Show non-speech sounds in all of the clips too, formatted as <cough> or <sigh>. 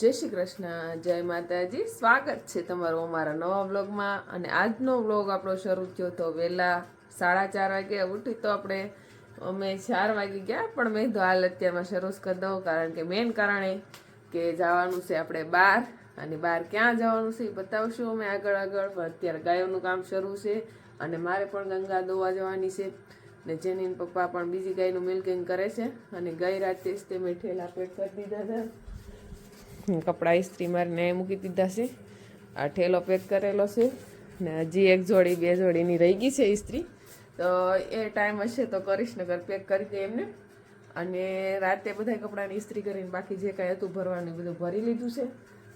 જય શ્રી કૃષ્ણ, જય માતાજી. સ્વાગત છે તમારું અમારા નવા વ્લોગમાં. અને આજનો વ્લોગ આપણો શરૂ થયો તો વહેલા સાડા ચાર વાગે ઉઠી તો આપણે, અમે ચાર વાગે ગયા, પણ મેં તો હાલ અત્યારમાં શરૂ કરી દઉં, કારણ કે મેઇન કારણે કે જવાનું છે આપણે બહાર. અને બહાર ક્યાં જવાનું છે એ બતાવશું અમે આગળ આગળ, પણ અત્યારે ગાયોનું કામ શરૂ છે. અને મારે પણ ગંગા દોવા જવાની છે. ને જેની પપ્પા પણ બીજી ગાયનું મિલ્કિંગ કરે છે. અને ગઈ રાતે જ તે મેં ઠેલા પેટ કરી દીધા હતા. કપડાં ઇસ્ત્રી મારીને મૂકી દીધા છે. આ ઠેલો પેક કરેલો છે ને હજી એક જોડી, બે જોડીની રહી ગઈ છે ઇસ્ત્રી. તો એ ટાઈમ હશે તો કરીશ નગર પેક કરી દે એમને. અને રાતે બધા કપડાની ઇસ્ત્રી કરીને બાકી જે કાંઈ હતું ભરવાનું બધું ભરી લીધું છે.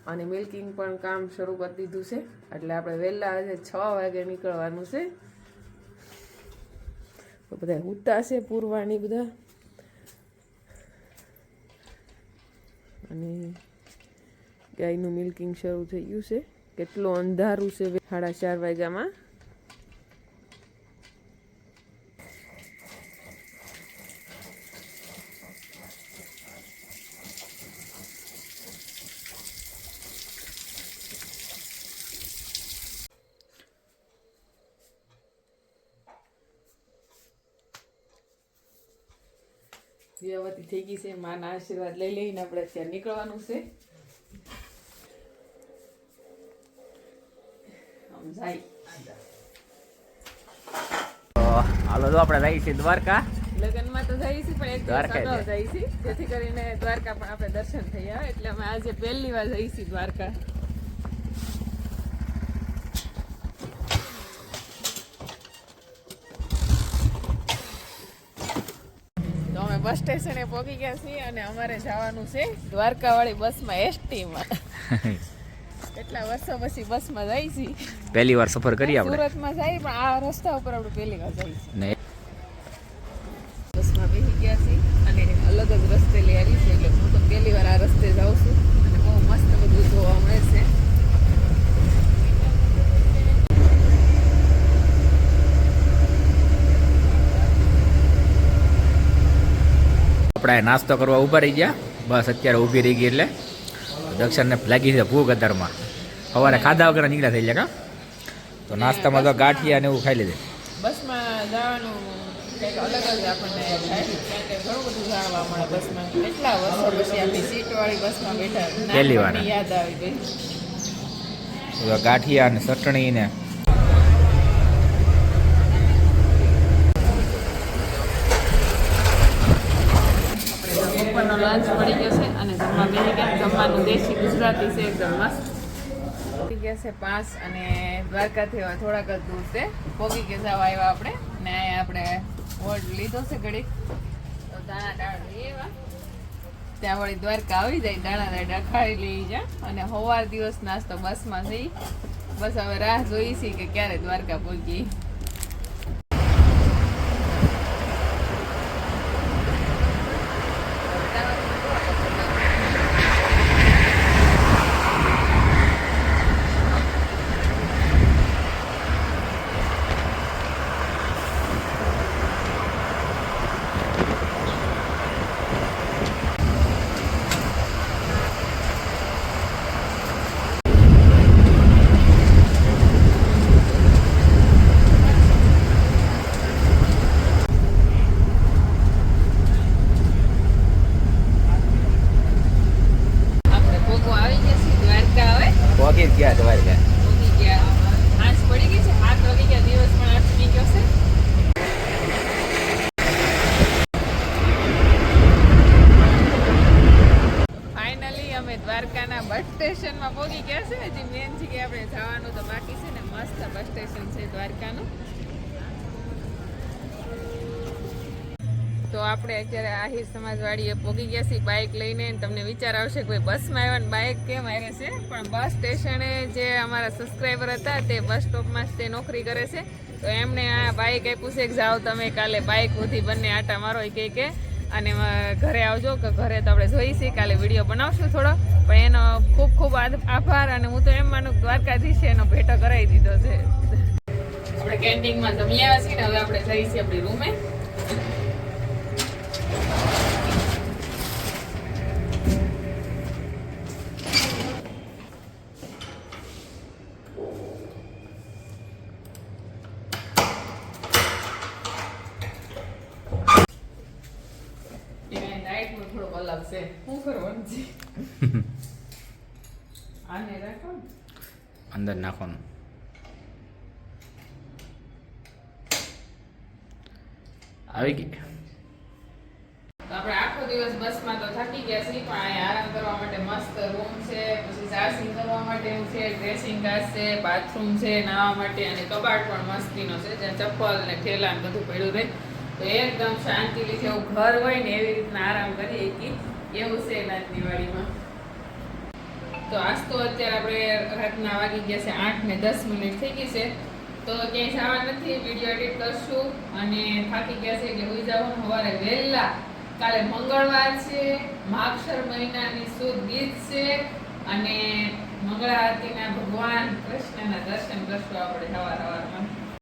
અને મિલ્કિંગ પણ કામ શરૂ કરી દીધું છે. એટલે આપણે વહેલા છ વાગે નીકળવાનું છે. તો બધા ઉતા છે પૂરવાની બધા. અને ગાયનું મિલ્કિંગ શરૂ થઈ ગયું છે. કેટલું અંધારું છે સાડા ચાર વાગ્યામાં. વ્યવતી થઈ ગઈ છે, માના આશીર્વાદ લઈ લઈને આપણે અત્યારે નીકળવાનું છે. હાલો તો આપણે જઈએ છીએ દ્વારકા. લગ્નમાં તો જઈએ છીએ પણ એક દ્વારકા. જઈએ છીએ. જેથી કરીને દ્વારકા પણ આપણે દર્શન થઈ આવે. એટલે અમે આજે પહેલી વાર જઈએ છીએ દ્વારકા. તો અમે બસ સ્ટેશને પહોંચી ગયા છીએ અને અમારે જવાનું છે દ્વારકા વાળી બસમાં એસટીમાં <laughs> કેટલા વર્ષો પછી બસમાં જઈએ છીએ પહેલી વાર સફર કરી આપણે. સુરતમાં જાય પણ આ રસ્તા ઉપર આપણે પહેલી વાર જઈએ છીએ ને બસમાં બેસી ગયા છી અને અલગ જ રસ્તે લઈ આવી છે એટલે હું તો પહેલી વાર આ રસ્તે જાઉં છું અને બહુ મસ્ત બધું જોવા મળે છે. આપણે નાસ્તો કરવા ઊભા રહી ગયા. બસ અત્યારે ઊભી રહી ગઈ એટલે. દક્ષિણને લાગી છે ભૂખ અત્યારમાં સવારે ખાધા વગર નીકળ્યા થઈ ગયા તો નાસ્તામાં તો ગાંઠિયા ને એવું ખાઈ લીધે. બસમાં જવાનું કંઈક અલગ જ આપણને થાય. કારણ કે ઘણું બધું જાણવા મળે બસમાં. કેટલા વર્ષો પછી આપણી સીટવાળી બસમાં બેઠા. પહેલી વાર. યાદ આવી ગઈ. ગાંઠિયા ને ચટણી ને. લાંચ મળી ગયો છે અને જમવા બેસી ગયા. જમવાનું દેશી ગુજરાતી છે એકદમ મસ્ત. ગયા છે પાંચ અને દ્વારકાથી હવે થોડાક જ દૂર છે. પોગી કે જવા આવ્યા આપણે ને અહીંયા આપણે વોર્ડ લીધો છે ઘડીક. તો દાણા દાળ લઈ આવ્યા. ત્યાં વળી દ્વારકા આવી જાય, દાણા દાણા ખાઈ લઈ જા. અને સવાર દિવસ નાસ્તો બસમાં થઈ બસ હવે રાહ જોઈ છે કે ક્યારે દ્વારકા પહોંચી આપણે પોગો આવી ગયા છીએ દ્વારકા હવે ગયા પહોંચી ગયા. દ્વારકાના બસ સ્ટેશનમાં પહોંચી ગયા છે. હજી મેન જગ્યાએ આપણે જવાનું તો બાકી છે ને, મસ્ત બસ સ્ટેશન છે દ્વારકાનું. તો આપણે અત્યારે આહિર સમાજવાળીએ પોગી ગયા છીએ બાઇક લઈને તમને વિચાર આવશે કે બસમાં આવ્યા બાઇક કેમ આવે છે? પણ બસ સ્ટેશને જે અમારા સબસ્ક્રાઈબર હતા તે બસ સ્ટોપમાં જ તે નોકરી કરે છે. તો એમણે આ બાઇક આપ્યું છે કે જાઓ તમે કાલે બાઇક ઉધી બંને આટા મારો કહે કે અને ઘરે આવજો કે ઘરે તો આપણે જોઈશી કાલે વીડિયો બનાવશું થોડો. પણ એનો ખૂબ ખૂબ આભાર અને હું તો એમ માનું દ્વારકાધીશ એનો ભેટો કરાવી દીધો છે. આપણે કેન્ટીનમાં જમી આવ્યા છીએ હવે આપણે જઈશું આપણી રૂમે છે શું કરવાનું છે આને રાખો અંદર નાખવાનું. આવી ગઈ. આપણે આખો દિવસ બસમાં તો થાકી ગયા છીએ પણ અહીંયા આરામ કરવા માટે મસ્ત રૂમ છે પછી ચાર્જિંગ કરવા માટેનું છે ડ્રેસિંગ ઘાસ છે બાથરૂમ છે નાહવા માટે અને કબાટ પણ મસ્તીનો છે જ્યાં ચપ્પલ ને ઠેલા ને બધું પડ્યું રહે. એકદમ શાંતિથી જેવું ઘર હોય ને એવી રીતના આરામ કરીએ કે. એવું છે એના દિવાળીમાં. તો આજ તો અત્યારે આપણે રાતના વાગી ગયા છે આઠ ને દસ મિનિટ થઈ ગઈ છે. તો ક્યાંય જવા નથી, વીડિયો એડિટ કરશું અને થાકી ગયા છે એટલે હોઈ જવાનું. સવારે વહેલા, કાલે મંગળવાર છે, માક્ષર મહિનાની શુદ્ધ ગીત છે અને મંગળા આરતીના ભગવાન કૃષ્ણના દર્શન કરશું આપણે સવાર સવારમાં.